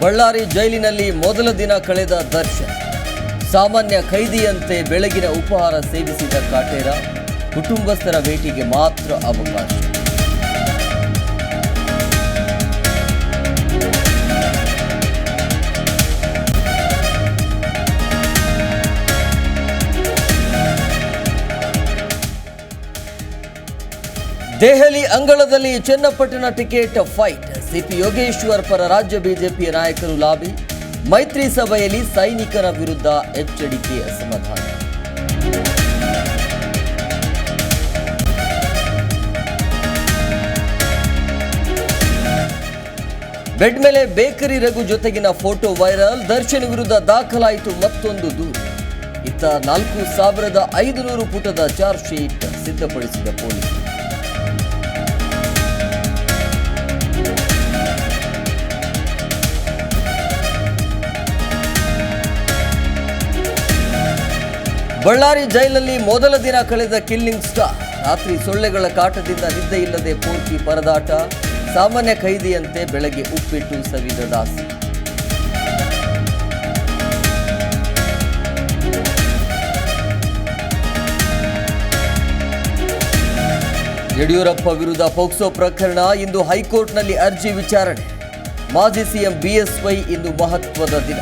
ಬಳ್ಳಾರಿ ಜೈಲಿನಲ್ಲಿ ಮೊದಲ ದಿನ ಕಳೆದ ದರ್ಶನ್, ಸಾಮಾನ್ಯ ಖೈದಿಯಂತೆ ಬೆಳಗಿನ ಉಪಹಾರ ಸೇವಿಸಿದ ಕಾಟೇರ, ಕುಟುಂಬಸ್ಥರ ಭೇಟಿಗೆ ಮಾತ್ರ ಅವಕಾಶ. ದೆಹಲಿ ಅಂಗಳದಲ್ಲಿ Channapatna ticket fight. C P Yogeshwar ಪರ ರಾಜ್ಯ ಬಿಜೆಪಿ ನಾಯಕರು ಲಾಬಿ. ಮೈತ್ರಿ ಸಭೆಯಲ್ಲಿ ಸೈನಿಕರ ವಿರುದ್ಧ ಎಚ್ಚರಿಕೆ ಅಸಮಾಧಾನ ಬೆಡ್ ಮೇಲೆ ಬೇಕರಿ ರಘು ಜೊತೆಗಿನ ಫೋಟೋ ವೈರಲ್. ದರ್ಶನ್ ವಿರುದ್ಧ ದಾಖಲಾಯಿತು ಮತ್ತೊಂದು ದೂರು. ಇತ್ತ ನಾಲ್ಕು ಸಾವಿರದ ಐದುನೂರು ಪುಟದ ಚಾರ್ಜ್ ಶೀಟ್ ಸಿದ್ಧಪಡಿಸಿದ ಪೊಲೀಸರು ಬಳ್ಳಾರಿ ಜೈಲಲ್ಲಿ ಮೊದಲ ದಿನ ಕಳೆದ ಕಿಲ್ಲಿಂಗ್ ಸ್ಟಾರ್. ರಾತ್ರಿ ಸೊಳ್ಳೆಗಳ ಕಾಟದಿಂದ ನಿದ್ದೆ ಇಲ್ಲದೆ ಪೂರ್ತಿ ಪರದಾಟ. ಸಾಮಾನ್ಯ ಖೈದಿಯಂತೆ ಬೆಳಗ್ಗೆ ಉಪ್ಪಿಟ್ಟು ಸವಿದ ದಾಸ್. ಯಡಿಯೂರಪ್ಪ ವಿರುದ್ಧ ಪೋಕ್ಸೋ ಪ್ರಕರಣ ಇಂದು ಹೈಕೋರ್ಟ್ನಲ್ಲಿ ಅರ್ಜಿ ವಿಚಾರಣೆ. ಮಾಜಿ ಸಿಎಂ ಬಿಎಸ್ವೈ ಇಂದು ಮಹತ್ವದ ದಿನ.